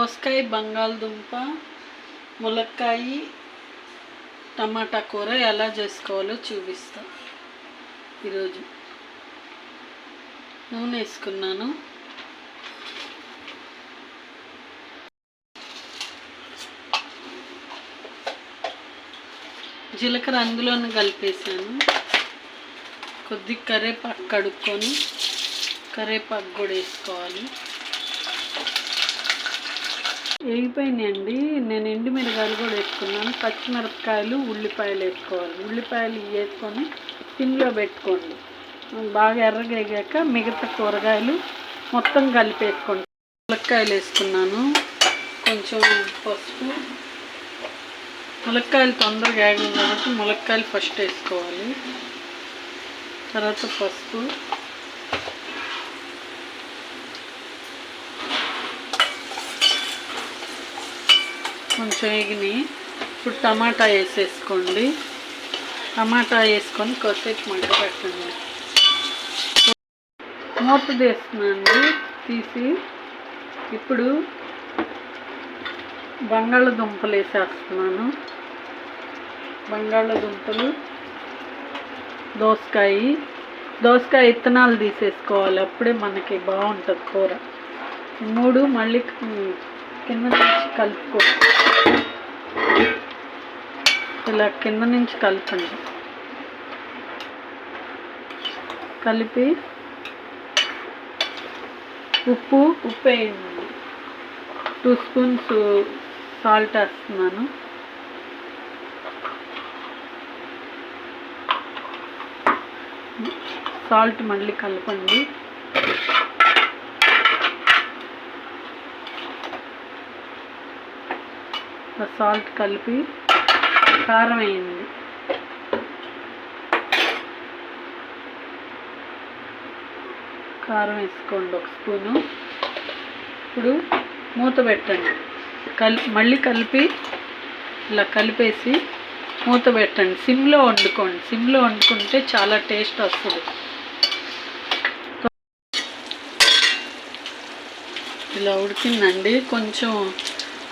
దోసకాయ బంగాళదుంప ములక్కాయ టమాటా కూర ఎలా చేసుకోవాలో చూపిస్తా. ఈరోజు నూనె వేసుకున్నాను. జీలకర్ర అందులోనే కలిపేసాను కొద్ది కరేపాకు కడుక్కొని కరేపాకు కూడా వేసుకోవాలి. వేగిపోయినాయండి. నేను ఎండు మిరగాయలు కూడా వేసుకున్నాను. పచ్చిమిరపకాయలు ఉల్లిపాయలు వేసుకోవాలి. ఉల్లిపాయలు వేసుకొని సిమ్లో పెట్టుకోండి. బాగా ఎర్రగా వేగాక మిగతా కూరగాయలు మొత్తం కలిపేసుకోండి ములక్కాయలు వేసుకున్నాను. కొంచెం పసుపు. ములక్కాయలు తొందరగా వేగవు కాబట్టి ములక్కాయలు ఫస్ట్ వేసుకోవాలి. తర్వాత పసుపు. కొంచెం ఎగినాయి ఇప్పుడు టమాటా వేసేసుకోండి. టమాటా వేసుకొని కొద్దిసేపు మంట పెట్టండి. మూత తీస్తున్నాను తీసి ఇప్పుడు బంగాళదుంపలు వేసేస్తున్నాను. బంగాళదుంపలు దోసకాయ. దోసకాయ విత్తనాలు తీసేసుకోవాలి. అప్పుడే మనకి బాగుంటుంది కూర. మూడు మళ్ళీ కింద నుంచి కలుపుకో. ఇలా కింద నుంచి కలపండి. కలిపి ఉప్పు ఉప్పు వేయండి. టూ స్పూన్స్ సాల్ట్ వేస్తున్నాను. సాల్ట్ మళ్ళీ కలపండి. సాల్ట్ కలిపి కారం వేయండి. కారం వేసుకోండి ఒక స్పూను. ఇప్పుడు మూత పెట్టండి. కలిపి మళ్ళీ కలిపి ఇలా కలిపేసి మూత పెట్టండి. సిమ్లో వండుకోండి. సిమ్లో వండుకుంటే చాలా టేస్ట్ వస్తుంది. ఇలా ఉడికిందండి. కొంచెం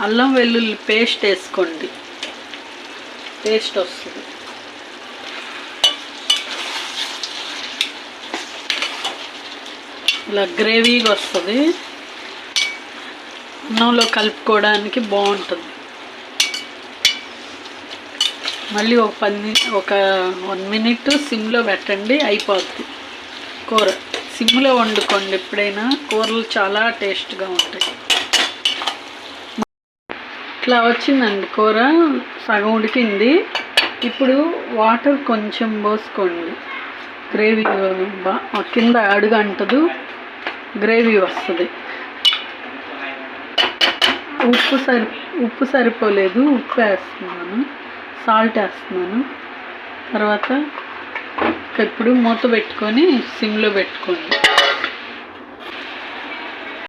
అల్లం వెల్లుల్లి పేస్ట్ వేసుకోండి. పేస్ట్ వస్తుంది. ఇలా గ్రేవీగా వస్తుంది. అన్నంలో కలుపుకోవడానికి బాగుంటుంది. మళ్ళీ ఒక పది ఒక వన్ మినిట్ సిమ్లో పెట్టండి అయిపోద్ది. కూర. సిమ్లో వండుకోండి ఎప్పుడైనా. కూరలు చాలా టేస్ట్గా ఉంటాయి. ఇట్లా వచ్చిందండి కూర సగం ఉడికింది. ఇప్పుడు వాటర్ కొంచెం పోసుకోండి. గ్రేవీ బా కింద అడుగు అంటదు గ్రేవీ వస్తుంది. ఉప్పు సరి ఉప్పు సరిపోలేదు ఉప్పు వేస్తున్నాను సాల్ట్ వేస్తున్నాను. తర్వాత ఇప్పుడు మూత పెట్టుకొని సిమ్లో పెట్టుకోండి.